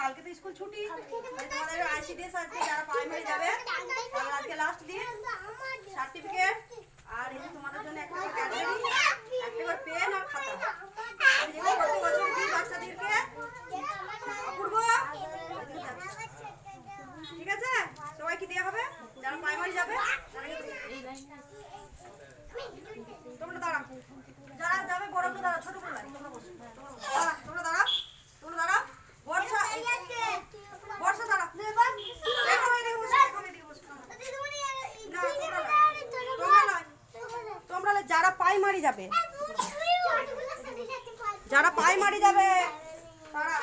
কালকে তো স্কুল ছুটি তাই তোমাদের আইসিডিএস আজকে যারা প্রাইমারি যাবে তাদের আজকে লাস্ট দিন যাবে। যারা প্রাইমারি যাবে। তারা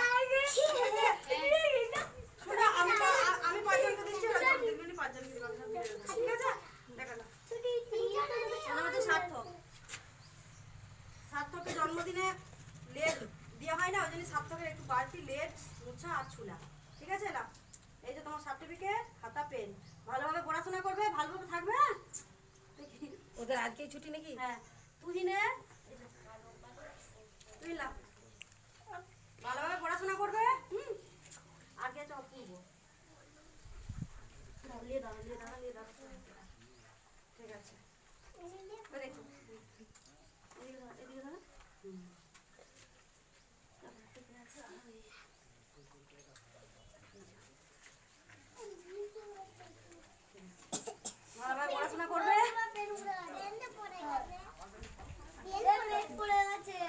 আমি পাঁচজনকে দিচ্ছি পাঁচজনকে ঠিক আছে? সার্থক। সার্থকের জন্মদিনে লেট দেওয়া হয় না ওই জন্য সার্থকের একটু বাড়তি লেট মুছা আর ছুলা। ঠিক আছে না এই যে তোমার সার্টিফিকেট খাতা পেন। ভালোভাবে পড়াশোনা করবে ভালোভাবে থাকবে হ্যাঁ? ওদের আজকেই ছুটি নাকি? হ্যাঁ। লাভ ভালোভাবে পড়াশোনা করবে? হুম। আগে করব দাঁড়া, লিয়ে দাঁড়া লিয়ে দাঁড়া লিয়ে দাঁড়া। ঠিক আছে। দেখো। এদিকে দাঁড়া। হুম। ঠিক আছে, ওই। ভালোভাবে পড়াশোনা করবে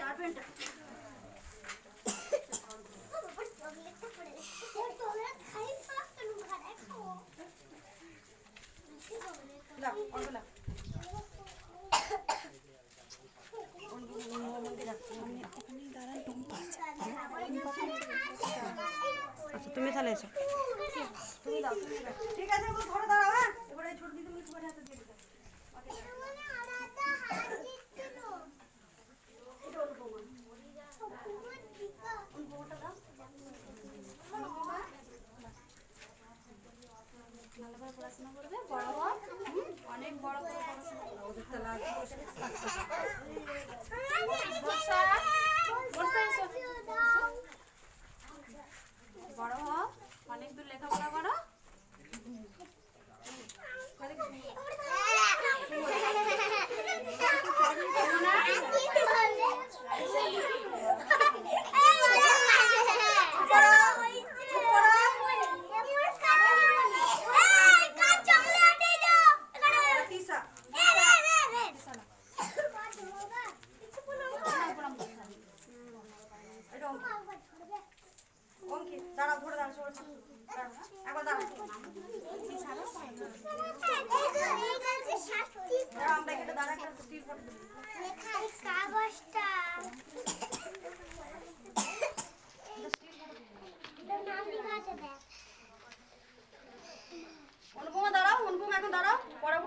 আর পেনটা দাও অল্প দাও আচ্ছা তুমি তাহলে এসো। তুমি দাও ঠিক আছে দাঁড়াও হ্যাঁ? এবারে ছোট দিদি তোমার হাতে দিয়ে দিতে পড়াশোনা করবে বড় অনেক বড় পড়াশোনা ওদের তো লাস্ট অঙ্কিত ধরে দাঁড়াও। দাঁড়াও, একবার দাঁড়াও। আমরা এখানে দাঁড়া একটা দাঁড়াও অনুপমা এখন দাঁড়াও। পরে